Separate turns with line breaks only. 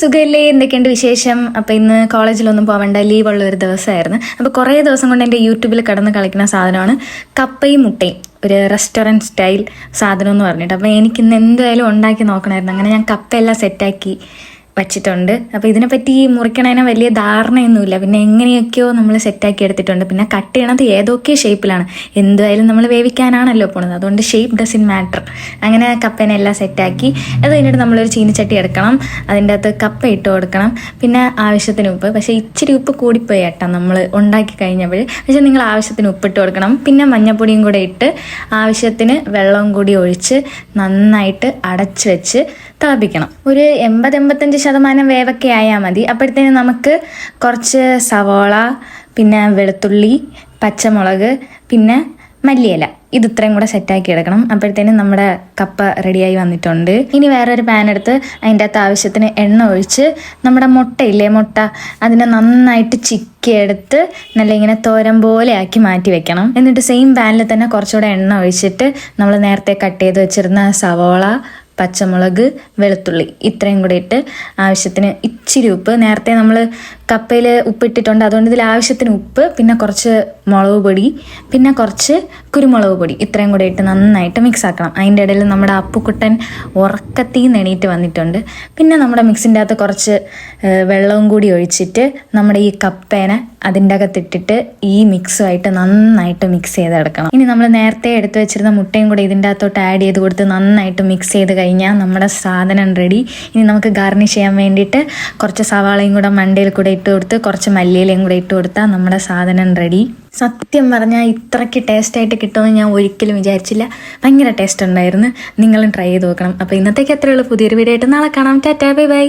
സുഖമില്ലേ എന്തൊക്കെയുണ്ട് വിശേഷം? അപ്പോൾ ഇന്ന് കോളേജിലൊന്നും പോവേണ്ട ലീവുള്ള ഒരു ദിവസമായിരുന്നു. അപ്പോൾ കുറേ ദിവസം കൊണ്ട് എന്റെ യൂട്യൂബിൽ കടന്ന് കളിക്കുന്ന സാധനമാണ് കപ്പയും മുട്ടയും. ഒരു റെസ്റ്റോറന്റ് സ്റ്റൈൽ സാധനം എന്ന് പറഞ്ഞിട്ട്. അപ്പോൾ എനിക്കിന്ന് എന്തായാലും ഉണ്ടാക്കി നോക്കണമായിരുന്നു. അങ്ങനെ ഞാൻ കപ്പയെല്ലാം സെറ്റാക്കി. വച്ചിട്ടുണ്ട്. അപ്പോൾ ഇതിനെപ്പറ്റി മുറിക്കണതിന് വലിയ ധാരണയൊന്നുമില്ല. പിന്നെ എങ്ങനെയൊക്കെയോ നമ്മൾ സെറ്റാക്കി എടുത്തിട്ടുണ്ട്. പിന്നെ കട്ട് ചെയ്യണത് ഏതൊക്കെ ഷേപ്പിലാണ് എന്തായാലും നമ്മൾ വേവിക്കാനാണല്ലോ പോണത്. അതുകൊണ്ട് ഷേപ്പ് ഡസിൻ മാറ്റർ അങ്ങനെ കപ്പേനെ എല്ലാം സെറ്റാക്കി. അത് കഴിഞ്ഞിട്ട് നമ്മളൊരു ചീനിച്ചട്ടി എടുക്കണം. അതിന്റെ അകത്ത് കപ്പ ഇട്ട് കൊടുക്കണം. പിന്നെ ആവശ്യത്തിന് ഉപ്പ്. പക്ഷേ ഇച്ചിരി ഉപ്പ് കൂടിപ്പോയി ഏട്ടാ നമ്മൾ ഉണ്ടാക്കി കഴിഞ്ഞപ്പോൾ പക്ഷേ നിങ്ങൾ ആവശ്യത്തിന് ഉപ്പിട്ട് കൊടുക്കണം. പിന്നെ മഞ്ഞപ്പൊടിയും കൂടെ ഇട്ട് ആവശ്യത്തിന് വെള്ളവും കൂടി ഒഴിച്ച് നന്നായിട്ട് അടച്ച് വെച്ച് തിളപ്പിക്കണം ഒരു എൺപത് എൺപത്തഞ്ച് ശതമാനം വേവൊക്കെ ആയാൽ മതി. അപ്പോഴത്തേന് നമുക്ക് കുറച്ച് സവോള പിന്നെ വെളുത്തുള്ളി പച്ചമുളക് പിന്നെ മല്ലിയില. ഇത് ഇത്രയും കൂടെ സെറ്റാക്കി എടുക്കണം. അപ്പോഴത്തേനും നമ്മുടെ കപ്പ റെഡിയായി വന്നിട്ടുണ്ട്. ഇനി വേറൊരു പാൻ എടുത്ത് അതിന്റെ അകത്ത് ആവശ്യത്തിന് എണ്ണ ഒഴിച്ച് നമ്മുടെ മുട്ടയില്ലേ മുട്ട അതിനെ നന്നായിട്ട് ചിക്കി എടുത്ത് നല്ല ഇങ്ങനെ തോരൻ പോലെ ആക്കി മാറ്റി വെക്കണം. എന്നിട്ട് സെയിം പാനിൽ തന്നെ കുറച്ചുകൂടെ എണ്ണ ഒഴിച്ചിട്ട് നമ്മൾ നേരത്തെ കട്ട് ചെയ്ത് വെച്ചിരുന്ന സവോള പച്ചമുളക് വെളുത്തുള്ളി ഇത്രയും കൂടി ഇട്ട് ആവശ്യത്തിന് ഇച്ചിരി ഉപ്പ്. നേരത്തെ നമ്മൾ കപ്പയിൽ ഉപ്പിട്ടിട്ടുണ്ട്. അതുകൊണ്ട് ഇതിൽ ആവശ്യത്തിന് ഉപ്പ് പിന്നെ കുറച്ച് മുളക് പൊടി പിന്നെ കുറച്ച് കുരുമുളക് പൊടി ഇത്രയും കൂടി ഇട്ട് നന്നായിട്ട് മിക്സ് ആക്കണം. അതിന്റെ ഇടയിൽ നമ്മുടെ അപ്പുക്കുട്ടൻ ഉറക്കത്തിൽ എണീറ്റ് വന്നിട്ടുണ്ട്. പിന്നെ നമ്മുടെ മിക്സിന്റെ അകത്ത് കുറച്ച് വെള്ളവും കൂടി ഒഴിച്ചിട്ട് നമ്മുടെ ഈ കപ്പേനെ അതിന്റെ അകത്തിട്ടിട്ട് ഈ മിക്സുമായിട്ട് നന്നായിട്ട് മിക്സ് ചെയ്തെടുക്കണം. ഇനി നമ്മൾ നേരത്തെ എടുത്തു വെച്ചിരുന്ന മുട്ടയും കൂടി ഇതിന്റെ അകത്തോട്ട് ആഡ് ചെയ്ത് കൊടുത്ത് നന്നായിട്ട് മിക്സ് ചെയ്ത് കഴിഞ്ഞാൽ നമ്മുടെ സാധനം റെഡി ഇനി നമുക്ക് ഗാർണിഷ് ചെയ്യാൻ വേണ്ടിയിട്ട് കുറച്ച് സവാളയും കൂടെ മണ്ടയിൽ കൂടെ ഇട്ട് കൊടുത്ത് കുറച്ച് മല്ലിയിലയും കൂടെ ഇട്ട് കൊടുത്താൽ നമ്മുടെ സാധനം റെഡി സത്യം പറഞ്ഞാൽ ഇത്രയ്ക്ക് ടേസ്റ്റ് ആയിട്ട് കിട്ടുമെന്ന് ഞാൻ ഒരിക്കലും വിചാരിച്ചില്ല. ഭയങ്കര ടേസ്റ്റ് ഉണ്ടായിരുന്നു. നിങ്ങളും ട്രൈ ചെയ്ത് നോക്കണം. അപ്പോൾ ഇന്നത്തേക്ക് എത്രയുള്ള പുതിയൊരു വീഡിയോ ആയിട്ട് നാളെ കാണാം. Tata bye bye